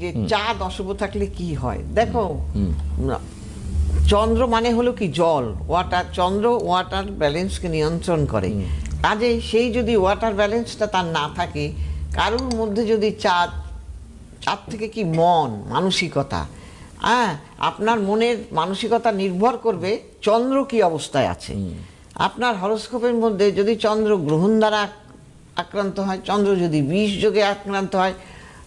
যে চাঁদ অশুভ থাকলে কি হয়? দেখো চন্দ্র মানে হলো কি জল ওয়াটার চন্দ্র ওয়াটার ব্যালেন্সকে নিয়ন্ত্রণ করে। কাজে সেই যদি ওয়াটার ব্যালেন্সটা তার না থাকে কারুর মধ্যে যদি চাঁদ চাঁদ থেকে কি মন মানসিকতা? হ্যাঁ আপনার মনের মানসিকতা নির্ভর করবে চন্দ্র কি অবস্থায় আছে। আপনার হরস্কোপের মধ্যে যদি চন্দ্র গ্রহণ দ্বারা আক্রান্ত হয় চন্দ্র যদি বিষ যোগে আক্রান্ত হয়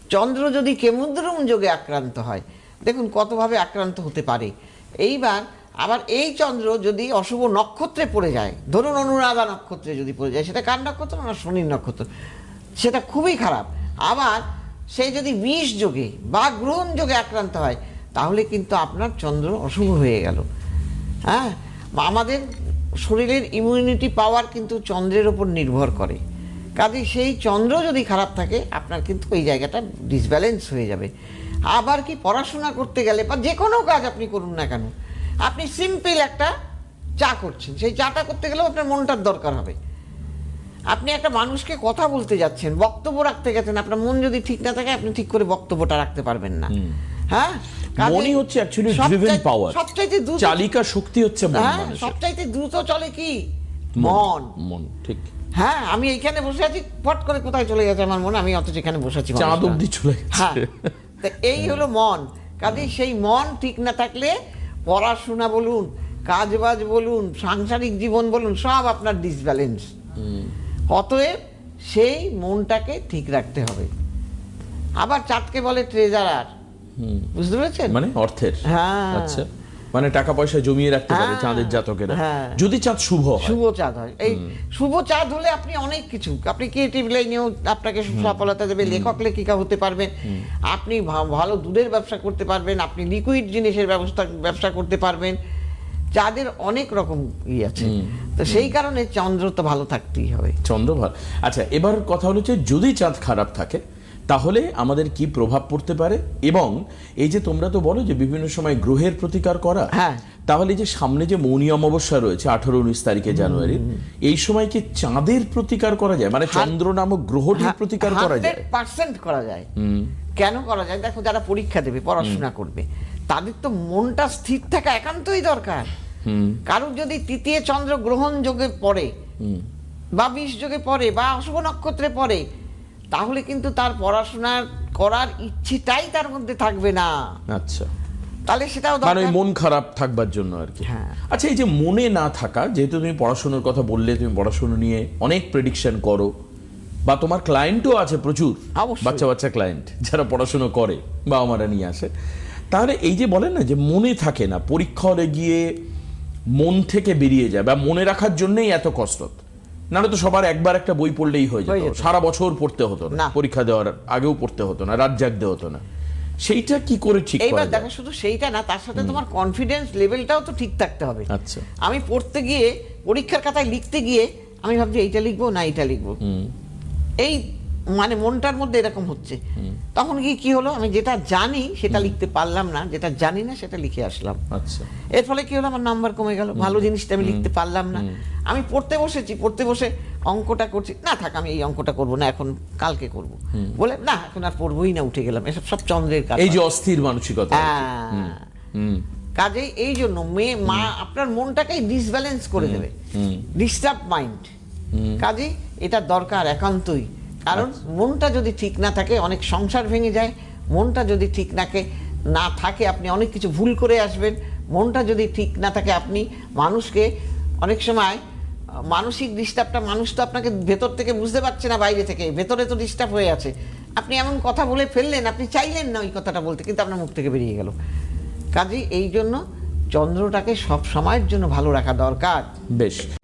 চন্দ্র যদি কেমুদ্রম যোগে আক্রান্ত হয়, দেখুন কতভাবে আক্রান্ত হতে পারে। এইবার আবার এই চন্দ্র যদি অশুভ নক্ষত্রে পড়ে যায়, ধরুন অনুরাধা নক্ষত্রে যদি পড়ে যায়, সেটা কার নক্ষত্র না শনির নক্ষত্র? সেটা খুবই খারাপ। আবার সে যদি বিষ যোগে বা গ্রহণ যোগে আক্রান্ত হয়, তাহলে কিন্তু আপনার চন্দ্র অশুভ হয়ে গেল। হ্যাঁ? আমাদের শরীরের ইমিউনিটি পাওয়ার কিন্তু চন্দ্রের ওপর নির্ভর করে। কাজে সেই চন্দ্র যদি খারাপ থাকে আপনার কিন্তু ওই জায়গাটা ডিসব্যালেন্স হয়ে যাবে। আবার কি পড়াশোনা করতে গেলে বা যে কোনো কাজ আপনি করুন না কেন আপনি সিম্পল একটা চা করছেন। সেই চাটা করতে গেলেও আপনার মনটার দরকার হবে। আপনি একটা মানুষকে কথা বলতে যাচ্ছেন বক্তব্য রাখতে গেছেন আপনার মন যদি ঠিক না থাকে আপনি ঠিক করে বক্তব্যটা রাখতে পারবেন না। হ্যাঁ? মনই হচ্ছে অ্যাকচুয়ালি ড্রিভেন পাওয়ার সবচাইতে দ্রুত চালিকা শক্তি হচ্ছে মন হ্যাঁ সবচাইতে দ্রুত চলে কি? মন। মন ঠিক। হ্যাঁ আমি এইখানে বসে আছি ফট করে কোথায় চলে গেছে আমার মনে আমি অথচ এখানে বসে আছি চাঁদ অব্দি চলে হ্যাঁ তা এই হলো মন। কাজে সেই মন ঠিক না থাকলে পড়াশোনা বলুন কাজবাজ বলুন সাংসারিক জীবন বলুন সব আপনার ডিসব্যালেন্স অতএব সেই মনটাকে ঠিক রাখতে হবে। আবার চাঁদকে বলে ট্রেজারার বুঝতে পেরেছেন? মানে অর্থের। হ্যাঁ। আচ্ছা। মানে টাকা পয়সা জমিয়ে রাখতে পারে হ্যাঁ। চাঁদের জাতকেরা। হ্যাঁ। যদি চাঁদ শুভ হয়। শুভ চাঁদ হয়। এই শুভ চাঁদ হলে আপনি অনেক কিছু। আপনি ক্রিয়েটিভ লাইনেও আপনাকে সফলতা দেবে লেখক লেখিকা হতে পারবেন। আপনি ভালো দুধের ব্যবসা করতে পারবেন আপনি লিকুইড জিনিসের ব্যবস্থা ব্যবসা করতে পারবেন। চাঁদের অনেক রকম ই আছে। তো সেই কারণে চন্দ্র তো ভালো থাকতেই হবে। চন্দ্র ভালো। আচ্ছা এবার কথা হলো যে যদি চাঁদ খারাপ থাকে তাহলে আমাদের কি প্রভাব পড়তে পারে? এবং এই যে তোমরা তো বলো যে বিভিন্ন সময় গ্রহের প্রতিকার করা হ্যাঁ। তাহলে যে সামনে যে মৌনী অমাবস্যা রয়েছে আঠারো উনিশ তারিখে জানুয়ারির এই সময় কি চাঁদের প্রতিকার করা যায়? মানে চন্দ্র নামক গ্রহটির প্রতিকার করা যায়? পার্সেন্ট করা যায়। কেন করা যায়? দেখো যারা পরীক্ষা দেবে পড়াশোনা করবে তাদের তো মনটা স্থির থাকা একান্তই দরকার। কারণ যদি তৃতীয় চন্দ্র গ্রহণ যোগে পড়ে বা বিষ যোগে পড়ে বা অশুভ নক্ষত্রে পড়ে তাহলে কিন্তু তার পড়াশোনা করার ইচ্ছেটাই তার মধ্যে থাকবে না। আচ্ছা। তাহলে সেটাও মানে মন খারাপ থাকবার জন্য আর কি। হ্যাঁ। আচ্ছা এই যে মনে না থাকা যেহেতু তুমি পড়াশোনার কথা বললে তুমি পড়াশোনা নিয়ে অনেক প্রেডিকশন করো বা তোমার ক্লায়েন্টও আছে প্রচুর। বাচ্চা বাচ্চা ক্লায়েন্ট যারা পড়াশোনা করে বা আমারা নিয়ে আসে। তাহলে এই যে বলেন না যে মনে থাকে না পরীক্ষা হলে গিয়ে মন থেকে বেরিয়ে যায় বা মনে রাখার জন্যই এত কষ্ট নাহলে তো সবার একবার একটা বই পড়লেই হয়ে যেত। সারা বছর পড়তে হতো না। পরীক্ষা দেওয়ার আগেও পড়তে হতো না রাত জাগতে হতো না। সেইটা কি করে ঠিক এইবার? দেখো শুধু সেইটা না তার সাথে তোমার কনফিডেন্স লেভেলটাও তো ঠিক থাকতে হবে। আচ্ছা। আমি পড়তে গিয়ে পরীক্ষার খাতায় লিখতে গিয়ে আমি ভাবছি এইটা লিখব না এইটা লিখব। এই মানে মনটার মধ্যে এরকম হচ্ছে। তখন কি কি হলো? আমি যেটা জানি সেটা লিখতে পারলাম না। যেটা জানি না সেটা লিখে আসলাম। আচ্ছা। এর ফলে কি হলো? আমার নাম্বার কমে গেল। ভালো জিনিসটা আমি লিখতে পারলাম না। আমি পড়তে বসেছি পড়তে বসে অঙ্কটা করছি। না থাক আমি এই অঙ্কটা করব না এখন কালকে করব। বলে না এখন আর পড়বই না উঠে গেলাম। এসব সব চন্দ্রের কাজ এই যে অস্থির মানসিকতা হ্যাঁ। কাজেই এই জন্য মেয়ে মা আপনার মনটাকেই ডিসব্যালেন্স করে দেবে। ডিস্টার্ব মাইন্ড কাজেই এটা দরকার একান্তই। কারণ মনটা যদি ঠিক না থাকে অনেক সংসার ভেঙে যায় মনটা যদি ঠিক নাকে না থাকে আপনি অনেক কিছু ভুল করে আসবেন মনটা যদি ঠিক না থাকে আপনি মানুষকে অনেক সময় মানসিক ডিস্টার্বটা মানুষ তো আপনাকে ভেতর থেকে বুঝতে পারছে না বাইরে থেকে ভেতরে তো ডিস্টার্ব হয়ে আছে। আপনি এমন কথা বলে ফেললেন আপনি চাইলেন না ওই কথাটা বলতে কিন্তু আপনার মুখ থেকে বেরিয়ে গেল। কাজেই এই জন্য চন্দ্রটাকে সব সময়ের জন্য ভালো রাখা দরকার। বেশ।